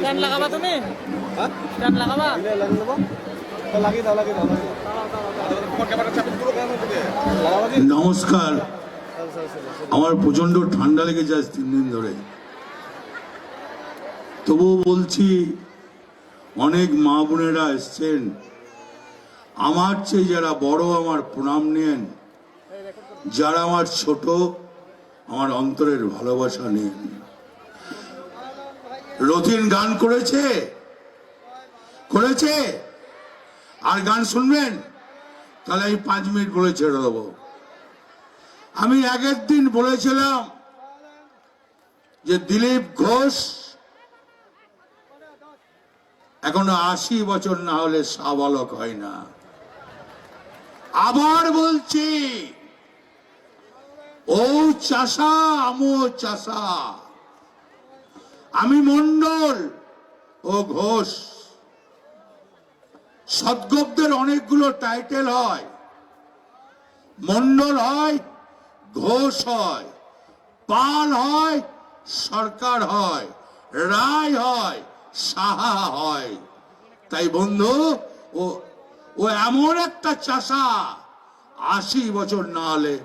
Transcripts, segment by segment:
Stand লাগাবা তুমি হ্যাঁ stand লাগাবা লাগিয়ে দেবো তো লাগিয়ে দাও লাগিয়ে দাও নমস্কার আমার প্রচণ্ড ঠান্ডা লেগেছে আজ তিন দিন ধরে। তবুও বলছি অনেক মা বোনেরা এসছেন। আমার চেয়ে যারা বড় আমার প্রণাম নেন যারা আমার ছোট আমার অন্তরের ভালোবাসা নেন রথিন গান করেছে? করেছে? আর গান শুনবেন? তাহলে আমি পাঁচ মিনিট বলে ছেড়ে দেবো। আমি আগের দিন বলেছিলাম যে দিলীপ ঘোষ এখনও আশি বছর না হলে সাবালক হয় না। আবার বলছি, ও চাষা আমো চাষা। আমি মন্ডল ও ঘোষ। সদ্গবদের অনেকগুলো টাইটেল হয়। মন্ডল হয়, ঘোষ হয়, পাল হয়, সরকার হয়, রায় হয়, সাহা হয়। তাই বন্ধু, ও ও এমন একটা চাষা, আশি বছর না হলে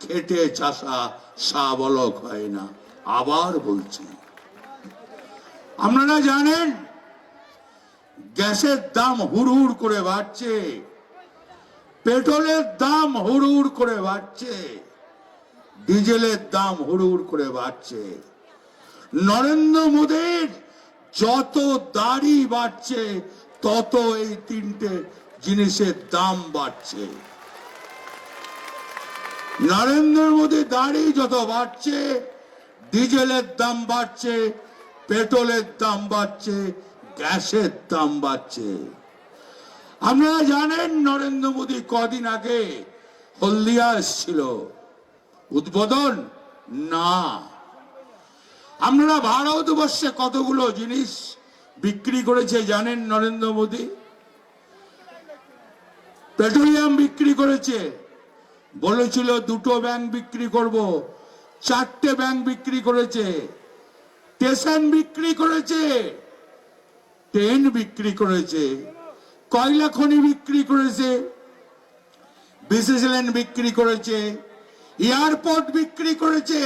খেটে চাষা সাবলক হয় না। আবার বলছি। আপনারা জানেন? গ্যাসের দাম হুড় করে বাড়ছে। পেট্রোলের দাম হুড় করে বাড়ছে। ডিজেলের দাম হুড় করে বাড়ছে। নরেন্দ্র মোদীর যত দাড়ি বাড়ছে, তত এই তিনটে জিনিসের দাম বাড়ছে। নরেন্দ্র মোদী দাড়ি যত বাড়ছে, ডিজেলের দাম বাড়ছে পেট্রোলের দাম বাড়ছে, গ্যাসের দাম বাড়ছে। আপনারা জানেন, নরেন্দ্র মোদী কদিন আগে হলদিয়া এসেছিল। উদ্বোধন? না। আপনারা ভারতবর্ষে কতগুলো জিনিস বিক্রি করেছে জানেন নরেন্দ্র মোদী? পেট্রোলিয়াম বিক্রি করেছে। বলেছিল দুটো ব্যাংক বিক্রি করব, চারটে ব্যাংক বিক্রি করেছে। স্টেশন বিক্রি করেছে ট্রেন বিক্রি করেছে, কয়লা খনি বিক্রি করেছে বিসিসিএল বিক্রি করেছে, এয়ারপোর্ট বিক্রি করেছে,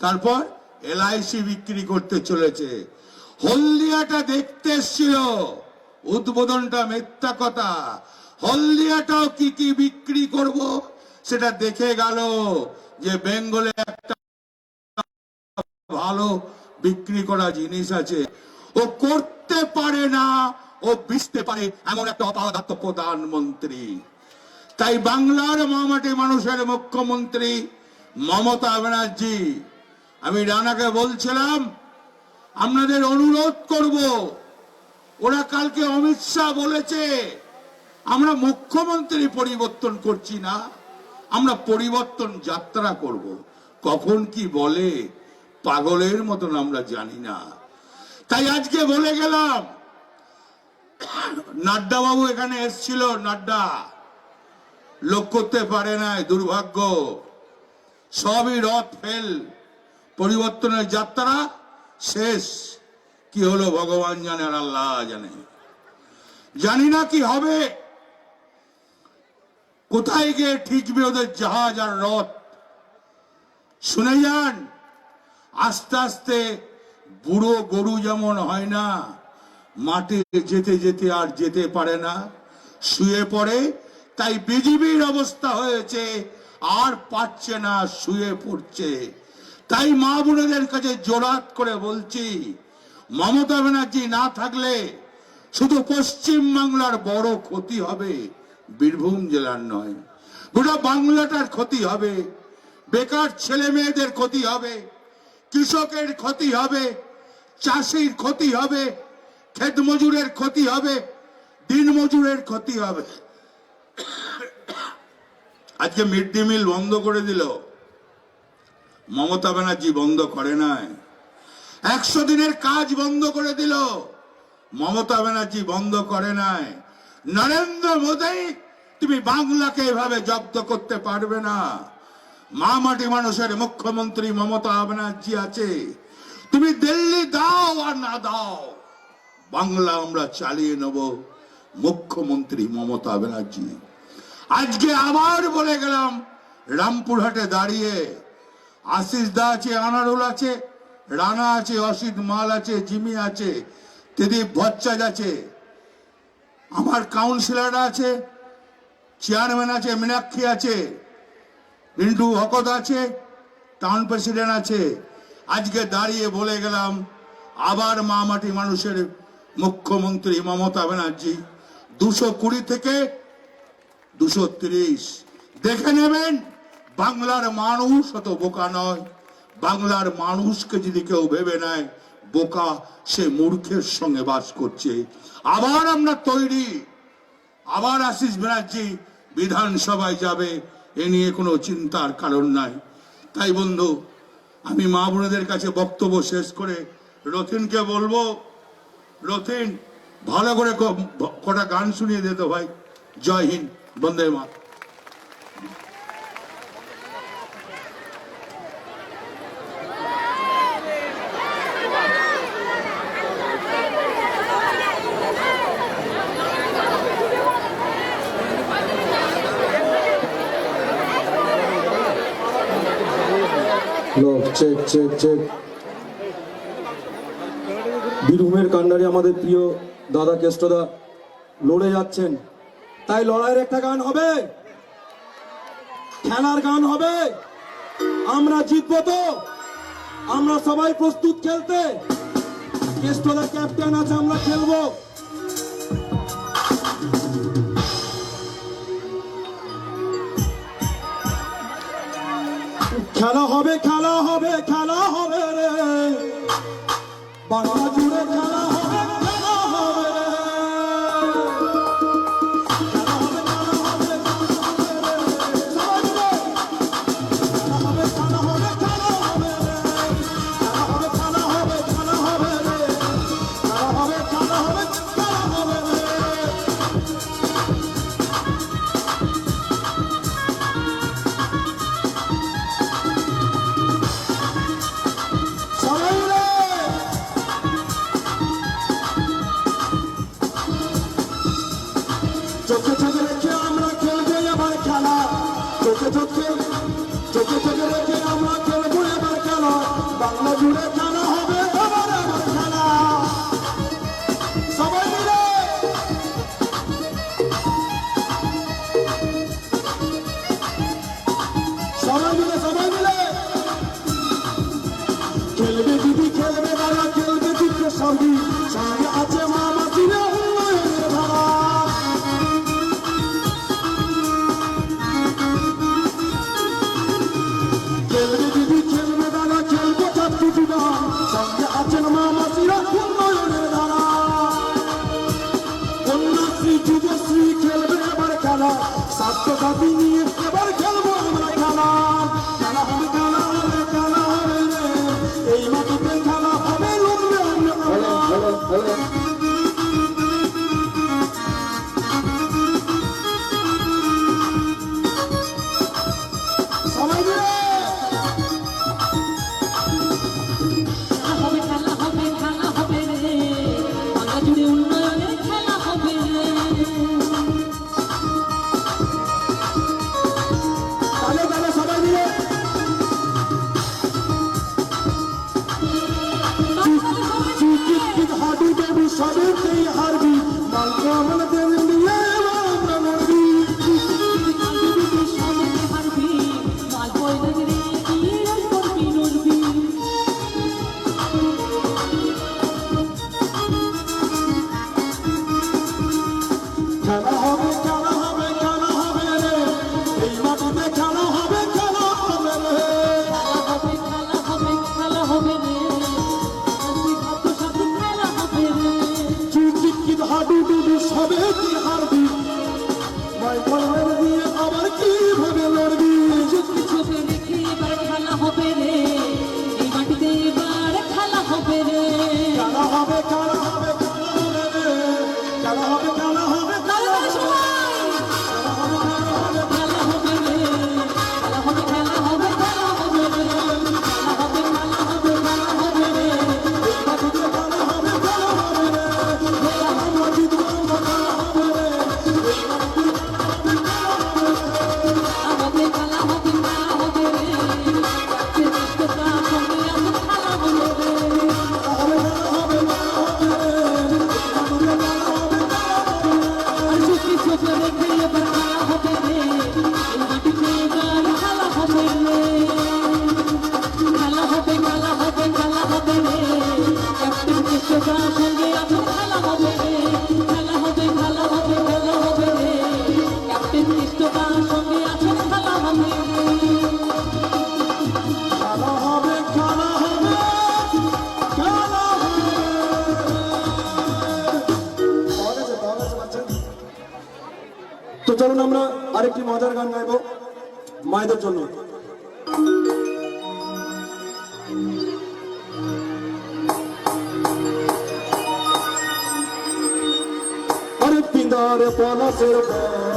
তারপর এলআইসি বিক্রি করতে চলেছে। হলদিয়াটা দেখতে এসছিল, উদ্বোধনটা মিথ্যা কথা। হলদিয়াটাও কি কি বিক্রি করব সেটা দেখে গেল যে বেঙ্গলে একটা ভালো বিক্রি করা জিনিস আছে। ও করতে পারে না, ও বিচতে পারে, এমন একটা অপাদাত্ত প্রধানমন্ত্রী। তাই বাংলার মামাটি মানুষের মুখ্যমন্ত্রী মমতা ব্যানার্জি, আমি রানাকে বলছিলাম, আপনাদের অনুরোধ করব, ওরা কালকে অমিত শাহ বলেছে, আমরা মুখ্যমন্ত্রী পরিবর্তন করছি না, আমরা পরিবর্তন যাত্রা করব। কখন কি বলে? পাগলের মতন আমরা জানি না। তাই আজকে বলে গেলাম নাড্ডা বাবু এখানে এসছিল, নাড্ডা। লোক করতে পারে নাই, দুর্ভাগ্য। সবই রথ, ফেল, পরিবর্তনের যাত্রা শেষ। কি হলো ভগবান জানে আর আল্লাহ জানে। জানি না কি হবে। কোথায় গিয়ে ঠিকবে ওদের জাহাজ আর রথ? শুনে যান। আস্তে আস্তে বুড়ো গরু যেমন হয় না, মাঠে যেতে যেতে আর যেতে পারে না, শুয়ে পড়ে, তাই বিজিবির অবস্থা হয়েছে, আর পাচ্ছে না, শুয়ে পড়ছে। তাই মা বোনেদের কাছে জোরাত করে বলছি, মমতা ব্যানার্জি না থাকলে শুধু পশ্চিম বাংলার বড় ক্ষতি হবে, বীরভূম জেলার নয়। গোটা বাংলাটার ক্ষতি হবে, বেকার ছেলে মেয়েদের ক্ষতি হবে। কৃষকের ক্ষতি হবে, চাষির ক্ষতি হবে, ক্ষেত মজুরের ক্ষতি হবে, দিন মজুরের ক্ষতি হবে। আজকে মিড ডে মিল বন্ধ করে দিল। মমতা ব্যানার্জি বন্ধ করে নাই। একশো দিনের কাজ বন্ধ করে দিল। মমতা ব্যানার্জি বন্ধ করে নাই। নরেন্দ্র মোদী, তুমি বাংলাকে এভাবে জব্দ করতে পারবে না। মা মাটি মানুষের মুখ্যমন্ত্রী মমতা ব্যানার্জি আছে। তুমি দিল্লি দাও আর না দাও, বাংলা আমরা চালিয়ে নেব, মুখ্যমন্ত্রী মমতা ব্যানার্জি। আজকে আবার বলে গেলাম, রামপুরহাটে দাঁড়িয়ে আশিস দা আছে, আনারুল আছে, রানা আছে, অসিত মাল আছে, জিমি আছে দিদি ভট্টাচার্য আছে। আমার কাউন্সিলর আছে, চেয়ারম্যান আছে, মীনাক্ষী আছে। রিন্টু হকত আছে টাউন প্রেসিডেন্ট আছে। আজকে দাঁড়িয়ে বলে গেলাম, আবার মা মাটি মানুষের মুখ্যমন্ত্রী মমতা ব্যানার্জি, দুশো কুড়ি থেকে দুশো তিরিশ। দেখে নেবেন, বাংলার মানুষ অত বোকা নয়। বাংলার মানুষকে যদি কেউ ভেবে নেয়, বোকা সে মূর্খের সঙ্গে বাস করছে। আবার আমরা তৈরি। আবার আশিস ব্যানার্জি বিধানসভায় যাবে। এ নিয়ে কোনো চিন্তার কারণ নাই। তাই বন্ধু, আমি মা বোনেদের কাছে বক্তব্য শেষ করে রথিনকে বলব, রথিন, ভালো করে কটা গান শুনিয়ে দিতে ভাই। জয় হিন্দ, বন্দে মা লোক চেক চেক চেক বীরভূমের কান্ডারি আমাদের প্রিয় দাদা কেষ্টদা লড়ে যাচ্ছেন। তাই লড়াইয়ের একটা গান হবে। খেলার গান হবে। আমরা জিতবো তো। আমরা সবাই প্রস্তুত খেলতে। কেষ্টদা ক্যাপ্টেন আছে, আমরা খেলব। খেলা হবে খেলা হবে খেলা হবে রে। বাংলা জুড়ে খেলা হবে। চোখে চোখে চোখে চোখে রেখে চলুন আমরা আরেকটি মজার গান গাইব মায়েদের জন্য। পিঁদার পলাশের পালাবো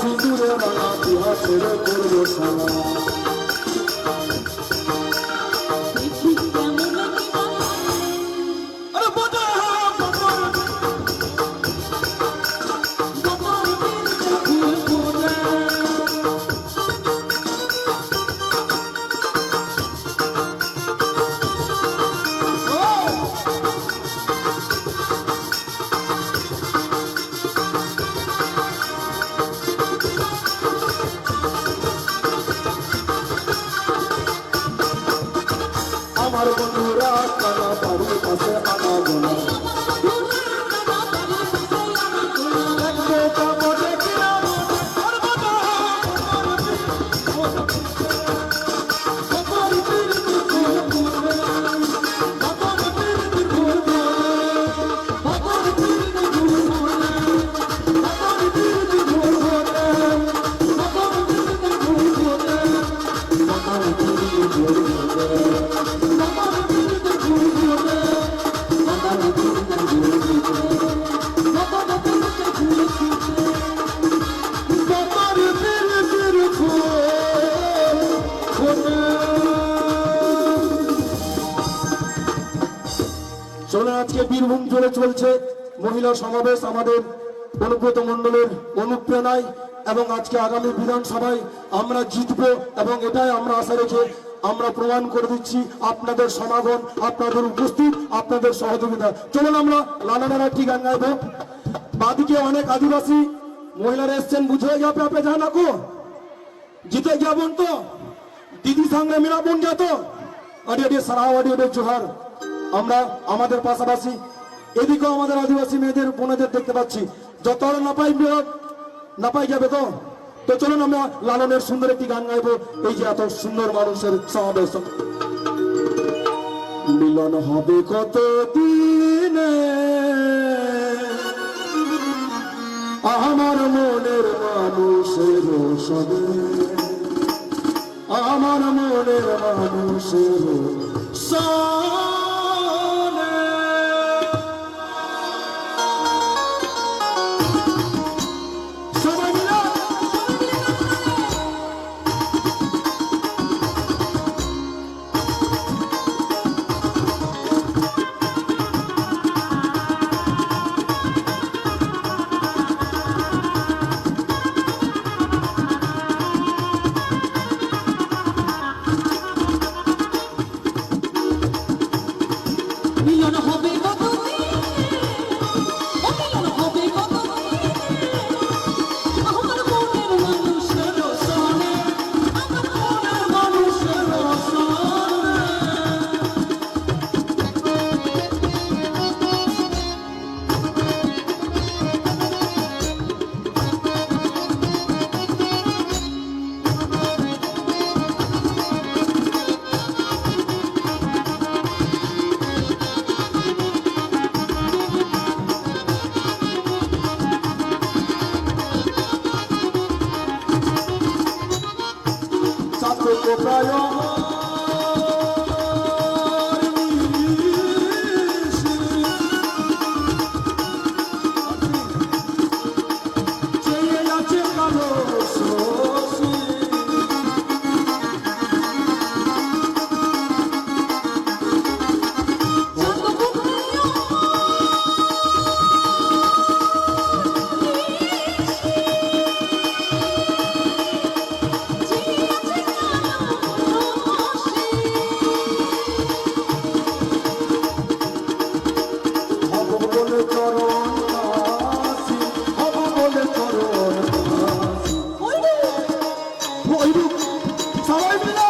সিঁদুরে রাঙা বিহা ছেড়ে করব চলছে। মহিলা সমাবেশ আমাদের অনুব্রত মণ্ডলের অনুপ্রেরণায় এবং আজকে আগামী বিধানসভায় আমরা জিতবো এবং এটাই আমরা আশা রেখে আমরা প্রমাণ করে দিচ্ছি আপনাদের সমাগম, আপনাদের উপস্থিত, আপনাদের সহযোগিতা। চলুন আমরা লালানার একটি গান গাইবো। বাদিকে অনেক আদিবাসী মহিলারা এসছেন, বুঝে যাবে আপনি জানা কো? জিতে গিয়া বোন তো? দিদি সঙ্গে মেরা বোন গিয়া তো? আডি আডি সারাও আডি জোহার। আমরা আমাদের পাশাপাশি এদিকেও আমাদের আদিবাসী মেয়েদের, বোনেদের দেখতে পাচ্ছি। যত আর না পাই না পাই যাবে তো? তো চলুন আমরা লালনের সুন্দর একটি গান গাইবো। এই যে এত সুন্দর মানুষের সমাবেশ। মিলন হবে কত দিনে আমার মনের মানুষের সবে। আমার মনের মানুষের সনে সবাই মিলে